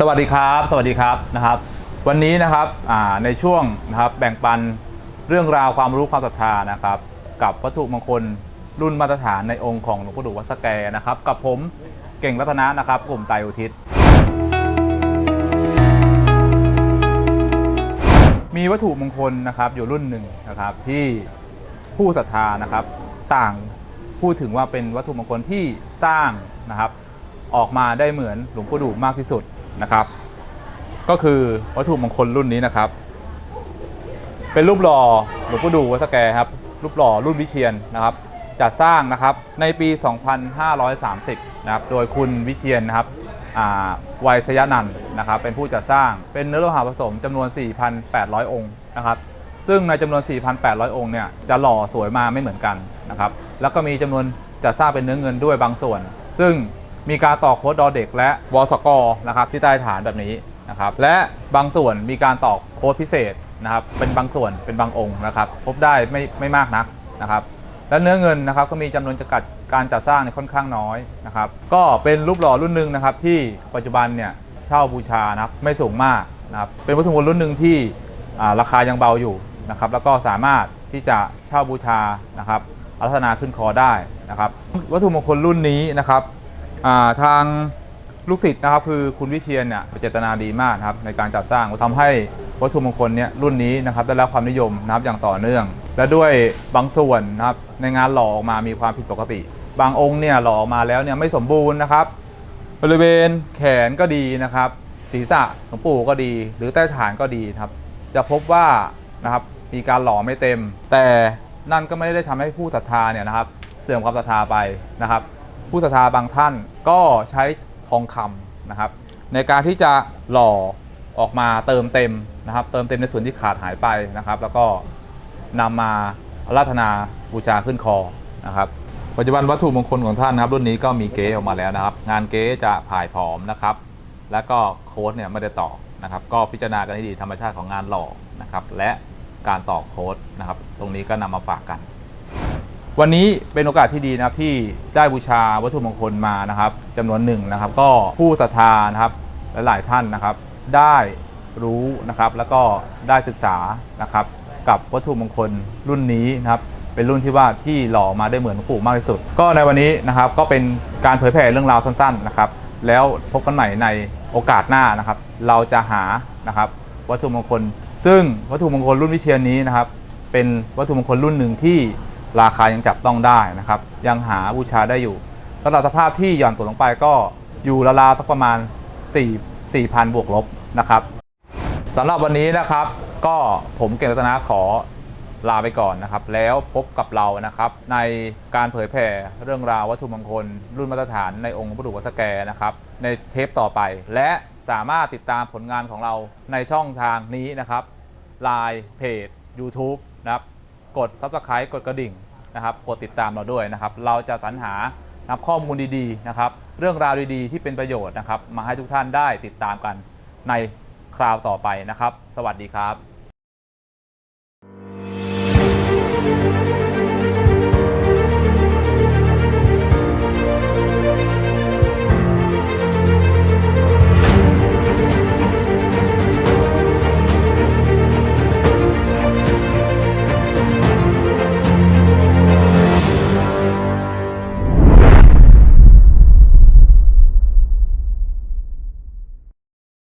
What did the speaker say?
สวัสดีครับ สวัสดีครับนะครับ วันนี้นะครับในช่วงนะครับแบ่งปันเรื่องราวความรู้ความศรัทธานะครับ กับวัตถุมงคลรุ่นมาตรฐานในองค์ของหลวงพ่อดูวัดสแกนะครับ กับผมเก่งรัตนะนะครับกลุ่มไตอุทิศ มีวัตถุมงคลนะครับอยู่รุ่นหนึ่งนะครับที่ผู้ศรัทธานะครับต่างพูดถึงว่าเป็นวัตถุมงคลที่สร้างนะครับออกมาได้เหมือนหลวงปู่ดูมากที่สุด นะครับ ก็คือวัตถุมงคลรุ่นนี้นะครับ เป็นรูปหล่อหลวงปู่ดูวัดสแกครับ รูปหล่อรุ่นวิเชียนนะครับจัดสร้างนะครับในปี 2530 นะครับ โดยคุณวิเชียนนะครับวัยสยนันนะครับ เป็นผู้จัดสร้าง เป็นเนื้อโลหะผสมจำนวน 4,800 องค์นะครับ ซึ่งในจำนวน 4,800 องค์เนี่ย จะหล่อสวยมาไม่เหมือนกันนะครับ แล้วก็มีจำนวนจัดสร้างเป็นเนื้อเงินด้วยบางส่วน ซึ่ง มีการต่อโค้ดดอเด็กและวสกนะครับที่ใต้ฐานแบบนี้นะครับและบางส่วนมีการต่อโค้ดพิเศษนะครับเป็นบางส่วนเป็นบางองค์นะครับพบได้ไม่ไม่มากนักนะครับและเนื้อเงินนะครับก็มีจำนวนจำกัดการจัดสร้างเนี่ยค่อนข้างน้อยนะครับก็เป็นรูปหล่อรุ่นหนึ่งนะครับที่ปัจจุบันเนี่ยเช่าบูชานะครับไม่สูงมากนะครับเป็นวัตถุมงคลรุ่นหนึ่งที่ราคายังเบาอยู่นะครับแล้วก็สามารถที่จะเช่าบูชานะครับอารัธนาขึ้นคอได้นะครับวัตถุมงคลรุ่นนี้นะครับ ทางลูกศิษย์นะครับคือคุณวิเชียนเนี่ยเจตนาดีมากครับในการจัดสร้างทำให้วัตถุมงคลเนี่ยรุ่นนี้นะครับได้รับความนิยมนะครับอย่างต่อเนื่อง และด้วยบางส่วนนะครับในงานหล่อออกมามีความผิดปกติ บางองค์เนี่ยหล่อออกมาแล้วเนี่ยไม่สมบูรณ์นะครับบริเวณแขนก็ดีนะครับ ศีรษะหลวงปู่ก็ดี หรือใต้ฐานก็ดีครับ จะพบว่านะครับมีการหล่อไม่เต็ม แต่นั่นก็ไม่ได้ทำให้ผู้ศรัทธาเนี่ยนะครับ เสื่อมความศรัทธาไปนะครับ ผู้ศรัทธาบางท่านก็ใช้ทองคำนะครับ ในการที่จะหล่อออกมาเติมเต็มนะครับ เติมเต็มในส่วนที่ขาดหายไปนะครับ แล้วก็นำมาอาราธนาบูชาขึ้นคอนะครับปัจจุบันวัตถุมงคลของท่านนะครับ รุ่นนี้ก็มีเก๊ออกมาแล้วนะครับ งานเก๊จะผ่ายผอมนะครับ แล้วก็โค้ดเนี่ยไม่ได้ต่อนะครับ ก็พิจารณากันให้ดีธรรมชาติของงานหล่อนะครับ และการต่อโค้ดนะครับ ตรงนี้ก็นำมาฝากกัน วันนี้เป็นโอกาสที่ดีนะครับที่ได้บูชาวัตถุมงคลมานะครับจำนวนหนึ่งนะครับ ก็ผู้ศรัทธานะครับหลายๆท่านนะครับ ได้รู้นะครับแล้วก็ได้ศึกษานะครับ กับวัตถุมงคลรุ่นนี้นะครับ เป็นรุ่นที่ว่าที่หล่อมาได้เหมือนหลวงปู่มากที่สุด ก็ในวันนี้นะครับก็เป็นการเผยแผ่เรื่องราวสั้น ๆนะครับ แล้วพบกันใหม่ในโอกาสหน้านะครับ เราจะหานะครับวัตถุมงคล ซึ่งวัตถุมงคลรุ่นวิเชียนนี้นะครับ เป็นวัตถุมงคลรุ่นหนึ่งที่ ราคายังจับต้องได้นะครับ ยังหาบูชาได้อยู่สำหรับสภาพที่หย่อนตัวลงไปก็อยู่ราวๆสักประมาณ 4 4,000 บวกลบนะครับสำหรับวันนี้นะครับก็ผมเก่งรัตนะขอลาไปก่อนนะครับ แล้วพบกับเรานะครับ ในการเผยแผ่เรื่องราววัตถุมงคล รุ่นมาตรฐานในองค์พระบุวัสแกนะครับ ในเทปต่อไป และสามารถติดตามผลงานของเราในช่องทางนี้นะครับ Line เพจ YouTube นะครับ กด Subscribe กดกระดิ่งนะครับกดติดตามเราด้วยนะครับ เราจะสรรหานับข้อมูลดีๆนะครับ เรื่องราวดีๆที่เป็นประโยชน์นะครับ มาให้ทุกท่านได้ติดตามกันในคราวต่อไปนะครับ สวัสดีครับ